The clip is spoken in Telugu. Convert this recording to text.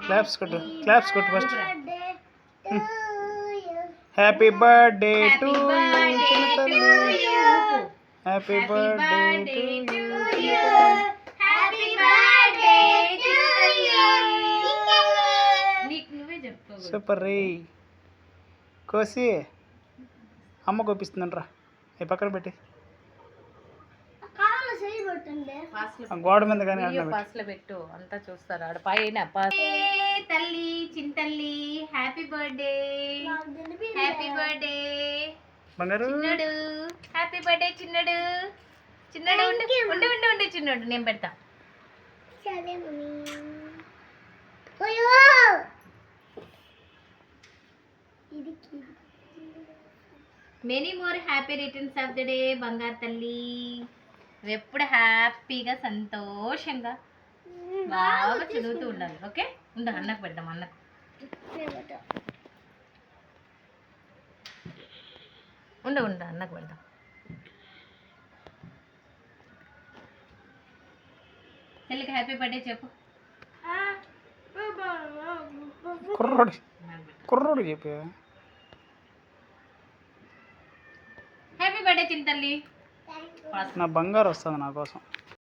ಕ್ಲಾಪ್ಸ್ ಕೊಟ್ಟು ಕ್ಲಾಪ್ಸ್ ಕೊಟ್ಟು first happy birthday to happy birthday to super ರೀ కోసి అమ్మ కోపిస్తుందంట్రా. ఈ పక్కన పెట్టి. గోడ మీద కానీ పెట్టు అంతా చూస్తారు. ఆడ పైన తల్లి చింతల్లి హ్యాపీ బర్త్డే హ్యాపీ బర్త్డే బంగారు. చిన్నడు. Happy birthday చిన్నడు. చిన్నడు ఉండు ఉండు ఉండు ఉండు చిన్నడు నేను పెడతా. సరే mummy. Many more happy returns of the day బంగారు తల్లి ఎప్పుడు హ్యాపీగా సంతోషంగా బాగా చదువుతూ ఉండాలి. ఓకే ఉండు అన్నకు పెడదాం అన్నకు. ఉండు ఉండు అన్నకు పెడదాం. చెల్లికి హ్యాపీ బర్త్డే చెప్పు. కుర్రోడు. కుర్రోడు చెప్పి. హ్యాపీ బర్త్డే నా బంగారు వస్తుంది నా కోసం.